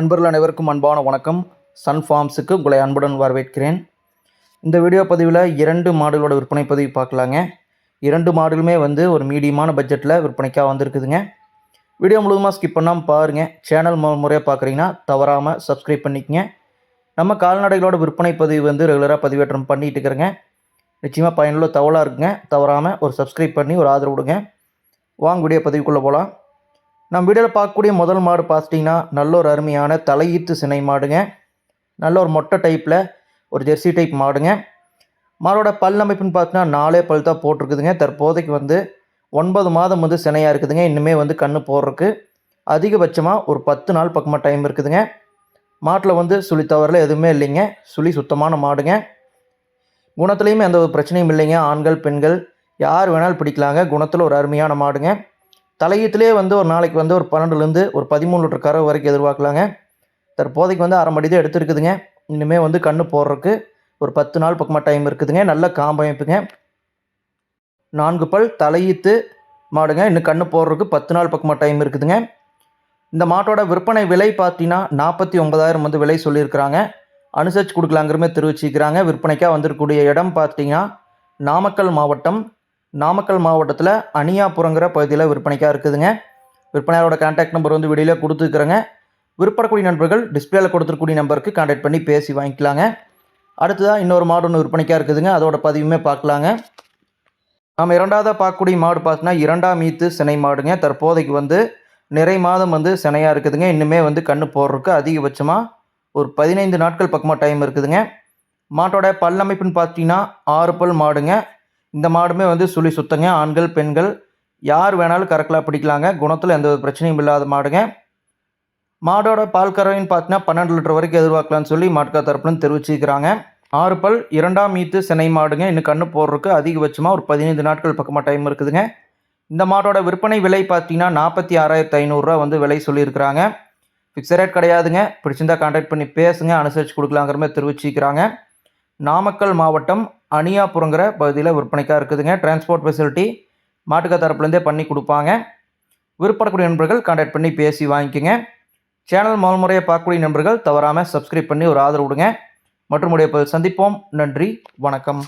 நண்பர்கள் அனைவருக்கும் அன்பான வணக்கம். சன் ஃபார்ம்ஸுக்கு உங்களை அன்புடன் வரவேற்கிறேன். இந்த வீடியோ பதிவில் இரண்டு மாடுகளோட விற்பனை பதிவு பார்க்கலாங்க. இரண்டு மாடுகளுமே வந்து ஒரு மீடியமான பட்ஜெட்டில் விற்பனைக்காக வந்திருக்குதுங்க. வீடியோ முழுவதுமாக ஸ்கிப் பண்ணாமல் பாருங்கள் சேனல் மு முறையாக பார்க்குறீங்கன்னா தவறாமல் சப்ஸ்கிரைப் பண்ணிக்கங்க. நம்ம கால்நடைகளோட விற்பனை பதிவு வந்து ரெகுலராக பதிவேற்றம் பண்ணிகிட்டு இருக்கிறேங்க. நிச்சயமாக பயனுள்ள தவலாக இருக்குங்க. தவறாமல் ஒரு சப்ஸ்கிரைப் பண்ணி ஒரு ஆதரவு கொடுங்க. வாங்க வீடியோ பதிவுக்குள்ளே போகலாம் நம்ம வீடியோவில் பார்க்கக்கூடிய முதல் மாடு பார்த்துட்டிங்கன்னா நல்ல ஒரு அருமையான தலையீத்து சினை மாடுங்க. நல்ல ஒரு மொட்டை டைப்பில் ஒரு ஜெர்சி டைப் மாடுங்க. மாடோட பல் அமைப்புன்னு பார்த்தீங்கன்னா நாலே பல் தான் போட்டிருக்குதுங்க. தற்போதைக்கு வந்து ஒன்பது மாதம் வந்து சினையாக இருக்குதுங்க. இன்னுமே வந்து கண்ணு போடுறதுக்கு அதிகபட்சமாக ஒரு பத்து நாள் பக்கமாக டைம் இருக்குதுங்க. மாட்டில் வந்து சுழி தவறில் எதுவுமே இல்லைங்க. சுழி சுத்தமான மாடுங்க. குணத்துலேயுமே எந்த ஒரு பிரச்சனையும் இல்லைங்க. ஆண்கள் பெண்கள் யார் வேணாலும் பிடிக்கலாங்க. குணத்தில் ஒரு அருமையான மாடுங்க. தலையீத்துலேயே வந்து ஒரு நாளைக்கு வந்து ஒரு பன்னெண்டுலேருந்து ஒரு பதிமூணு லிட்டர் கறவை வரைக்கும் எதிர்பார்க்கலாங்க. தற்போதைக்கு வந்து அரை மடி தான் எடுத்துருக்குதுங்க. இன்னுமே வந்து கண்ணு போடுறதுக்கு ஒரு பத்து நாள் பக்கமாக டைம் இருக்குதுங்க. நல்ல காம்பமைப்புங்க நான்கு பல் தலையீத்து மாடுங்க. இன்னும் கண்ணு போடுறதுக்கு பத்து நாள் பக்கமாக டைம் இருக்குதுங்க. இந்த மாட்டோட விற்பனை விலை பார்த்தீங்கன்னா நாற்பத்தி ஒன்பதாயிரம் வந்து விலை சொல்லியிருக்கிறாங்க. அனுசரித்து கொடுக்கலாங்கிறமே தெரிவிச்சிக்கிறாங்க. விற்பனைக்காக வந்திருக்கக்கூடிய இடம் பார்த்தீங்கன்னா நாமக்கல் மாவட்டம் நாமக்கல் மாவட்டத்தில் அனியாபுரங்கிற பகுதியில் விற்பனைக்காக இருக்குதுங்க. விற்பனையாரோட கான்டாக்ட் நம்பர் வந்து வெளியில் கொடுத்துருக்குறேங்க. விற்பனக்கூடிய நண்பர்கள் டிஸ்பிளேல கொடுத்துருக்கூடிய நம்பருக்கு கான்டாக்ட் பண்ணி பேசி வாங்கிக்கலாங்க. அடுத்ததாக இன்னொரு மாடு ஒன்று விற்பனைக்காக இருக்குதுங்க. அதோட பதிவுமே பார்க்கலாங்க. நம்ம இரண்டாவதாக பார்க்கக்கூடிய மாடு பார்த்தீங்கன்னா இரண்டாம் மீத்து சினை மாடுங்க. தற்போதைக்கு வந்து நிறை மாதம் வந்து சினையாக இருக்குதுங்க. இன்னுமே வந்து கண்ணு போடுறதுக்கு அதிகபட்சமாக ஒரு பதினைந்து நாட்கள் பக்கமாக டைம் இருக்குதுங்க. மாட்டோட பல்லமைப்புன்னு பார்த்தீங்கன்னா ஆறு பல் மாடுங்க. இந்த மாடுமே வந்து சுழி சுத்தங்க. ஆண்கள் பெண்கள் யார் வேணாலும் கறக்கலாம் பிடிக்கலாங்க. குணத்தில் எந்த ஒரு பிரச்சனையும் இல்லாத மாடுங்க. மாடோட பால் கறவைன்னு பார்த்தீங்கன்னா பன்னெண்டு லிட்டர் வரைக்கும் எதிர்பார்க்கலாம்னு சொல்லி மாட்டுக்கா தரப்புலன்னு தெரிவிச்சிருக்கிறாங்க. ஆறு பல் இரண்டாம் மீத்து சினை மாடுங்க. இன்னும் கண்ணு போடுறதுக்கு அதிகபட்சமாக ஒரு பதினைந்து நாட்கள் பக்கமாக டைம் இருக்குதுங்க. இந்த மாடோட விற்பனை விலை பார்த்தீங்கன்னா நாற்பத்தி ஆறாயிரத்து ஐநூறுரூவா வந்து விலை சொல்லியிருக்கிறாங்க. ஃபிக்ஸட் ரேட் கிடையாதுங்க. பிடிச்சிருந்தா கான்டாக்ட் பண்ணி பேசுங்க. அனுசரித்து கொடுக்கலாங்கிற மாதிரி தெரிவிச்சிக்கிறாங்க நாமக்கல் மாவட்டம் அனியாபுரங்கிற பகுதியில் விற்பனைக்காக இருக்குதுங்க. டிரான்ஸ்போர்ட் ஃபெசிலிட்டி மாட்டுக்கா தரப்புலேருந்தே பண்ணி கொடுப்பாங்க. விருப்பப்படக்கூடிய நண்பர்கள் கான்டாக்ட் பண்ணி பேசி வாங்கிக்கோங்க. சேனல் முதல்முறையை பார்க்கக்கூடிய நண்பர்கள் தவறாமல் சப்ஸ்கிரைப் பண்ணி ஒரு ஆதரவு விடுங்க மற்றும் உடைய சந்திப்போம். நன்றி. வணக்கம்.